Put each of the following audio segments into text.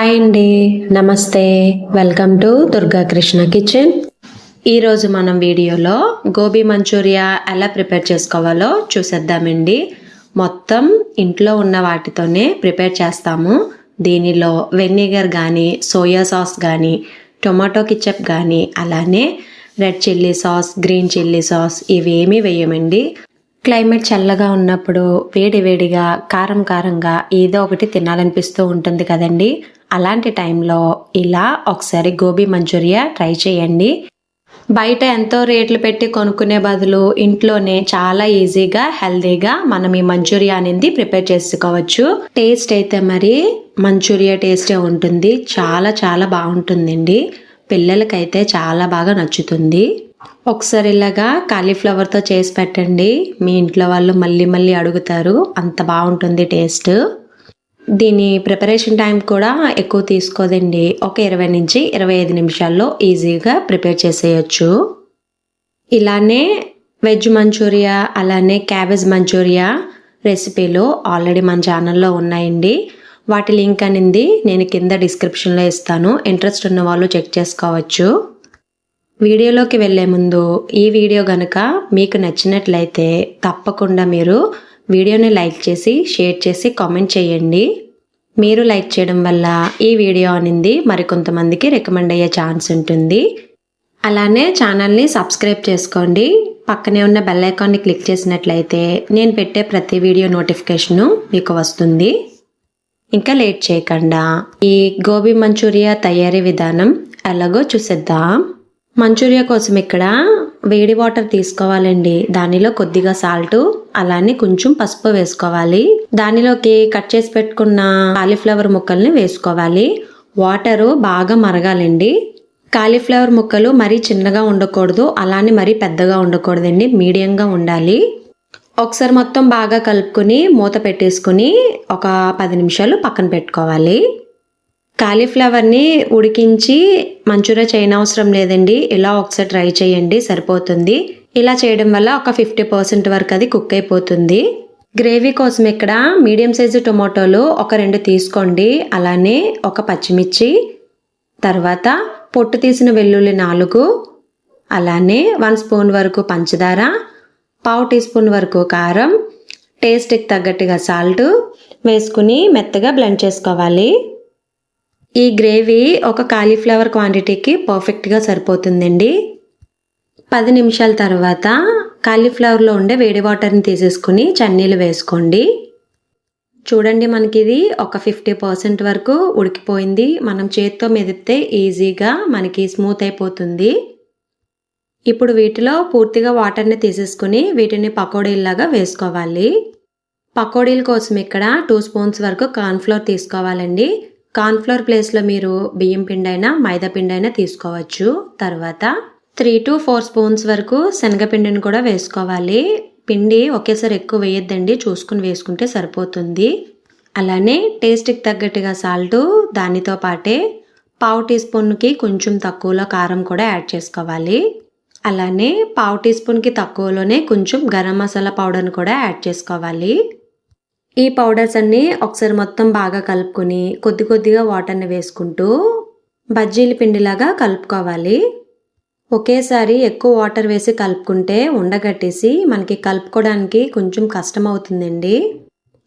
Hi అండి. నమస్తే. Welcome to Durga Krishna kitchen. ఈరోజు మనం వీడియోలో గోబీ మంచూరియా ఎలా ప్రిపేర్ చేసుకోవాలో చూసేద్దామండి. మొత్తం ఇంట్లో ఉన్న వాటితోనే ప్రిపేర్ చేస్తాము. దీనిలో వెనిగర్ కానీ సోయా సాస్ కానీ టొమాటో కిచప్ కానీ అలానే red chilli sauce green chilli sauce ఇవేమీ వేయమండి. క్లైమేట్ చల్లగా ఉన్నప్పుడు వేడి వేడిగా కారం కారంగా ఏదో ఒకటి తినాలనిపిస్తూ ఉంటుంది కదండి. అలాంటి టైంలో ఇలా ఒకసారి గోబీ మంచూరియా ట్రై చేయండి. బయట ఎంతో రేట్లు పెట్టి కొనుక్కునే బదులు ఇంట్లోనే చాలా ఈజీగా హెల్తీగా మనం ఈ మంచూరియా అనేది ప్రిపేర్ చేసుకోవచ్చు. టేస్ట్ అయితే మరి మంచూరియా టేస్టే ఉంటుంది. చాలా చాలా బాగుంటుందండి. పిల్లలకైతే చాలా బాగా నచ్చుతుంది. ఒకసారి ఇలాగా కాలీఫ్లవర్తో చేసి పెట్టండి. మీ ఇంట్లో వాళ్ళు మళ్ళీ మళ్ళీ అడుగుతారు. అంత బాగుంటుంది టేస్ట్ దీని ప్రిపరేషన్ టైం కూడా ఎక్కువ తీసుకోదండి. ఒక ఇరవై నుంచి ఇరవై ఐదు నిమిషాల్లో ఈజీగా ప్రిపేర్ చేసేయచ్చు. ఇలానే వెజ్ మంచూరియా అలానే క్యాబేజ్ మంచూరియా రెసిపీలు ఆల్రెడీ మన ఛానల్లో ఉన్నాయండి. వాటి లింక్ అనేది నేను కింద డిస్క్రిప్షన్లో ఇస్తాను. ఇంట్రెస్ట్ ఉన్న వాళ్ళు చెక్ చేసుకోవచ్చు. వీడియోలోకి వెళ్ళే ముందు ఈ వీడియో గనుక మీకు నచ్చినట్లయితే తప్పకుండా మీరు వీడియోని లైక్ చేసి షేర్ చేసి కామెంట్ చేయండి. మీరు లైక్ చేయడం వల్ల ఈ వీడియో అనేది మరికొంతమందికి రికమెండ్ అయ్యే ఛాన్స్ ఉంటుంది. అలానే ఛానల్ని సబ్స్క్రైబ్ చేసుకోండి. పక్కనే ఉన్న బెల్ ఐకాన్ని క్లిక్ చేసినట్లయితే నేను పెట్టే ప్రతి వీడియో నోటిఫికేషను మీకు వస్తుంది. ఇంకా లేట్ చేయకుండా ఈ గోబీ మంచూరియా తయారీ విధానం ఎలాగో చూసేద్దాం. మంచూరియా కోసం ఇక్కడ వేడి వాటర్ తీసుకోవాలండి. దానిలో కొద్దిగా సాల్ట్ అలానే కొంచెం పసుపు వేసుకోవాలి. దానిలోకి కట్ చేసి పెట్టుకున్న కాలీఫ్లవర్ ముక్కల్ని వేసుకోవాలి. వాటరు బాగా మరగాలండి. కాలీఫ్లవర్ ముక్కలు మరీ చిన్నగా ఉండకూడదు అలానే మరీ పెద్దగా ఉండకూడదండి. మీడియంగా ఉండాలి. ఒకసారి మొత్తం బాగా కలుపుకొని మూత పెట్టేసుకుని ఒక పది నిమిషాలు పక్కన పెట్టుకోవాలి. కాలీఫ్లవర్ని ఉడికించి మంచూరియా చేయనవసరం లేదండి. ఇలా ఒకసారి ట్రై చేయండి సరిపోతుంది. ఇలా చేయడం వల్ల ఒక ఫిఫ్టీ పర్సెంట్ వరకు అది కుక్ అయిపోతుంది. గ్రేవీ కోసం ఇక్కడ మీడియం సైజు టొమాటోలు ఒక రెండు తీసుకోండి. అలానే ఒక పచ్చిమిర్చి తర్వాత పొట్టు తీసిన వెల్లుల్లి నాలుగు అలానే వన్ స్పూన్ వరకు పంచదార పావు టీ స్పూన్ వరకు కారం టేస్ట్కి తగ్గట్టుగా సాల్ట్ వేసుకుని మెత్తగా బ్లెండ్ చేసుకోవాలి. ఈ గ్రేవీ ఒక కాలీఫ్లవర్ క్వాంటిటీకి పర్ఫెక్ట్గా సరిపోతుందండి. పది నిమిషాల తర్వాత కాలీఫ్లవర్లో ఉండే వేడి వాటర్ని తీసేసుకుని చన్నీలు వేసుకోండి. చూడండి మనకి ఇది ఒక ఫిఫ్టీ పర్సెంట్ వరకు ఉడికిపోయింది. మనం చేత్తో మెదిపితే ఈజీగా మనకి స్మూత్ అయిపోతుంది. ఇప్పుడు వీటిలో పూర్తిగా వాటర్ని తీసేసుకుని వీటిని పకోడీలాగా వేసుకోవాలి. పకోడీల కోసం ఇక్కడ టూ స్పూన్స్ వరకు కార్న్ఫ్లోర్ తీసుకోవాలండి. కార్న్ఫ్లోర్ ప్లేస్లో మీరు బియ్యం పిండి అయినా మైదా పిండి అయినా తీసుకోవచ్చు. తర్వాత త్రీ టు ఫోర్ స్పూన్స్ వరకు శనగపిండిని కూడా వేసుకోవాలి. పిండి ఒకేసారి ఎక్కువ వేయొద్దండి చూసుకుని వేసుకుంటే సరిపోతుంది. అలానే టేస్ట్కి తగ్గట్టుగా సాల్ట్ దానితో పాటే పావు టీ స్పూన్కి కొంచెం తక్కువలో కారం కూడా యాడ్ చేసుకోవాలి. అలానే పావు టీ స్పూన్కి తక్కువలోనే కొంచెం గరం మసాలా పౌడర్ని కూడా యాడ్ చేసుకోవాలి. ఈ పౌడర్స్ అన్నీ ఒకసారి మొత్తం బాగా కలుపుకొని కొద్ది కొద్దిగా వాటర్ని వేసుకుంటూ బజ్జీల పిండిలాగా కలుపుకోవాలి. ఒకేసారి ఎక్కువ వాటర్ వేసి కలుపుకుంటే ఉండగట్టేసి మనకి కలుపుకోవడానికి కొంచెం కష్టం అవుతుందండి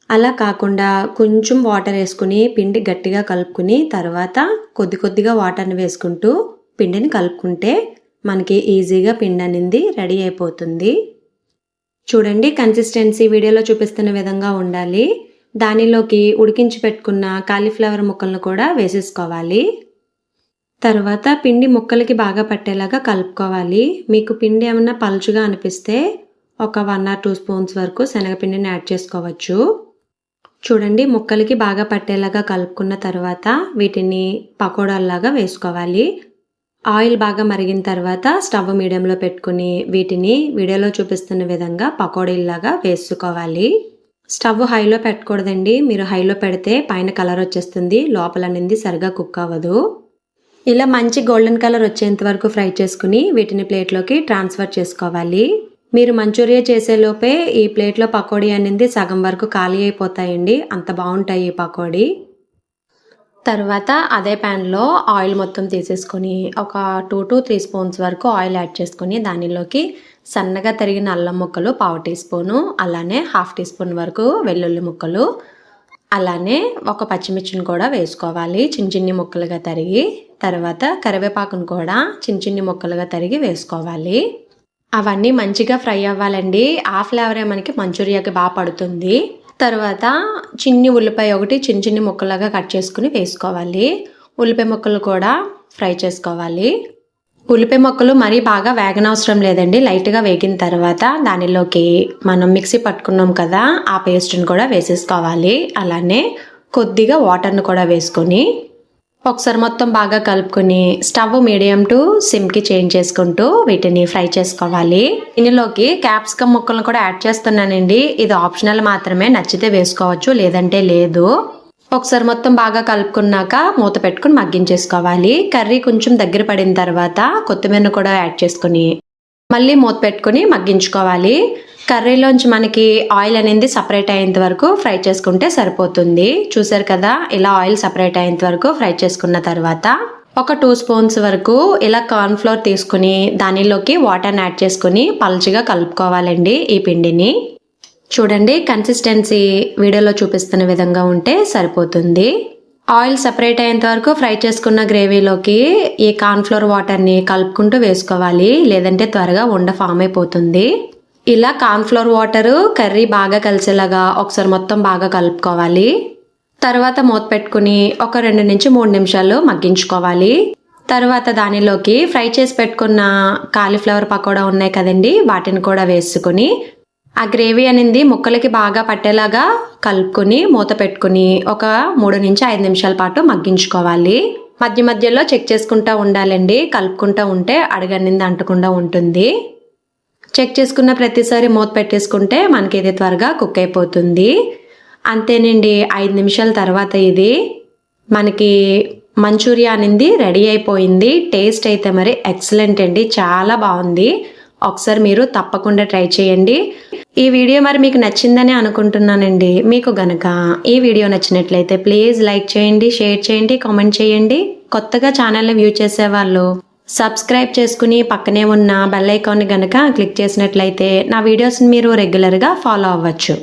అలా కాకుండా కొంచెం వాటర్ వేసుకుని పిండి గట్టిగా కలుపుకుని తర్వాత కొద్ది కొద్దిగా వాటర్ని వేసుకుంటూ పిండిని కలుపుకుంటే మనకి ఈజీగా పిండి అనేది రెడీ అయిపోతుంది. చూడండి కన్సిస్టెన్సీ వీడియోలో చూపిస్తున్న విధంగా ఉండాలి. దానిలోకి ఉడికించి పెట్టుకున్న కాలీఫ్లవర్ ముక్కలను కూడా వేసేసుకోవాలి. తర్వాత పిండి ముక్కలకి బాగా పట్టేలాగా కలుపుకోవాలి. మీకు పిండి ఏమన్నా పలుచుగా అనిపిస్తే ఒక వన్ ఆర్ టూ స్పూన్స్ వరకు శనగపిండిని యాడ్ చేసుకోవచ్చు. చూడండి ముక్కలకి బాగా పట్టేలాగా కలుపుకున్న తర్వాత వీటిని పకోడాల్లాగా వేసుకోవాలి. ఆయిల్ బాగా మరిగిన తర్వాత స్టవ్ మీడియంలో పెట్టుకుని వీటిని వీడియోలో చూపిస్తున్న విధంగా పకోడీలాగా వేసుకోవాలి. స్టవ్ హైలో పెట్టకూడదండి. మీరు హైలో పెడితే పైన కలర్ వచ్చేస్తుంది. లోపల అనేది సరిగా కుక్ అవ్వదు. ఇలా మంచి గోల్డెన్ కలర్ వచ్చేంత వరకు ఫ్రై చేసుకుని వీటిని ప్లేట్లోకి ట్రాన్స్ఫర్ చేసుకోవాలి. మీరు మంచూరియా చేసేలోపే ఈ ప్లేట్లో పకోడీ అనేది సగం వరకు ఖాళీ అయిపోతాయండి. అంత బాగుంటాయి ఈ పకోడీ. తర్వాత అదే ప్యాన్లో ఆయిల్ మొత్తం తీసేసుకొని ఒక టూ టు త్రీ స్పూన్స్ వరకు ఆయిల్ యాడ్ చేసుకొని దానిలోకి సన్నగా తరిగిన అల్లం ముక్కలు పావు టీ స్పూను అలానే హాఫ్ టీ స్పూన్ వరకు వెల్లుల్లి ముక్కలు అలానే ఒక పచ్చిమిర్చిని కూడా వేసుకోవాలి. చిన్న చిన్ని ముక్కలుగా తరిగి తర్వాత కరివేపాకును కూడా చిన్న చిన్ని ముక్కలుగా తరిగి వేసుకోవాలి. అవన్నీ మంచిగా ఫ్రై అవ్వాలండి. ఆ ఫ్లేవరే మనకి మంచూరియాకి బాగా పడుతుంది. తర్వాత చిన్ని ఉల్లిపాయ ఒకటి చిన్న చిన్ని ముక్కలుగా కట్ చేసుకుని వేసుకోవాలి. ఉల్లిపాయ ముక్కలు కూడా ఫ్రై చేసుకోవాలి. ఉల్లిపాయ ముక్కలు మరీ బాగా వేగనవసరం లేదండి. లైట్గా వేగిన తర్వాత దానిలోకి మనం మిక్సీ పట్టుకున్నాం కదా ఆ పేస్ట్ని కూడా వేసేసుకోవాలి. అలానే కొద్దిగా వాటర్ని కూడా వేసుకొని ఒకసారి మొత్తం బాగా కలుపుకొని స్టవ్ మీడియం టు సిమ్కి చేంజ్ చేసుకుంటూ వీటిని ఫ్రై చేసుకోవాలి. ఇందులోకి క్యాప్సికమ్ ముక్కలను కూడా యాడ్ చేస్తున్నానండి. ఇది ఆప్షనల్ మాత్రమే నచ్చితే వేసుకోవచ్చు లేదంటే లేదు. ఒకసారి మొత్తం బాగా కలుపుకున్నాక మూత పెట్టుకుని మగ్గించేసుకోవాలి. కర్రీ కొంచెం దగ్గర పడిన తర్వాత కొత్తిమీరను కూడా యాడ్ చేసుకుని మళ్ళీ మూత పెట్టుకుని మగ్గించుకోవాలి. కర్రీలోంచి మనకి ఆయిల్ అనేది సపరేట్ అయ్యేంత వరకు ఫ్రై చేసుకుంటే సరిపోతుంది. చూసారు కదా ఇలా ఆయిల్ సపరేట్ అయ్యేంత వరకు ఫ్రై చేసుకున్న తర్వాత ఒక టూ స్పూన్స్ వరకు ఇలా కార్న్ఫ్లోర్ తీసుకుని దానిలోకి వాటర్ని యాడ్ చేసుకుని పలుచగా కలుపుకోవాలండి ఈ పిండిని. చూడండి కన్సిస్టెన్సీ వీడియోలో చూపిస్తున్న విధంగా ఉంటే సరిపోతుంది. ఆయిల్ సపరేట్ అయ్యేంత వరకు ఫ్రై చేసుకున్న గ్రేవీలోకి ఈ కార్న్ఫ్లోర్ వాటర్ని కలుపుకుంటూ వేసుకోవాలి. లేదంటే త్వరగా ఉండ ఫామ్ అయిపోతుంది. ఇలా కార్న్ఫ్లోర్ వాటరు కర్రీ బాగా కలిసేలాగా ఒకసారి మొత్తం బాగా కలుపుకోవాలి. తర్వాత మూత పెట్టుకుని ఒక రెండు నుంచి మూడు నిమిషాలు మగ్గించుకోవాలి. తర్వాత దానిలోకి ఫ్రై చేసి పెట్టుకున్న కాలీఫ్లవర్ పకోడా ఉన్నాయి కదండి వాటిని కూడా వేసుకుని ఆ గ్రేవీ అనేది ముక్కలకి బాగా పట్టేలాగా కలుపుకొని మూత పెట్టుకుని ఒక మూడు నుంచి ఐదు నిమిషాల పాటు మగ్గించుకోవాలి. మధ్య మధ్యలో చెక్ చేసుకుంటూ ఉండాలండి కలుపుకుంటూ ఉంటే అడగనింది అంటకుండా ఉంటుంది. చెక్ చేసుకున్న ప్రతిసారి మూత పెట్టేసుకుంటే మనకి ఇది త్వరగా కుక్ అయిపోతుంది. అంతేనండి ఐదు నిమిషాల తర్వాత ఇది మనకి మంచూరియా అనేది రెడీ అయిపోయింది. టేస్ట్ అయితే మరి ఎక్సలెంట్ అండి చాలా బాగుంది. ఒకసారి మీరు తప్పకుండా ట్రై చేయండి. ఈ వీడియో మరి మీకు నచ్చిందని అనుకుంటున్నానండి. మీకు గనక ఈ వీడియో నచ్చినట్లయితే ప్లీజ్ లైక్ చేయండి షేర్ చేయండి కామెంట్ చేయండి. కొత్తగా ఛానల్ని వ్యూ చేసేవాళ్ళు సబ్స్క్రైబ్ చేసుకుని పక్కనే ఉన్న బెల్ ఐకాన్ని గనక క్లిక్ చేసినట్లయితే నా వీడియోస్ని మీరు రెగ్యులర్గా ఫాలో అవ్వచ్చు.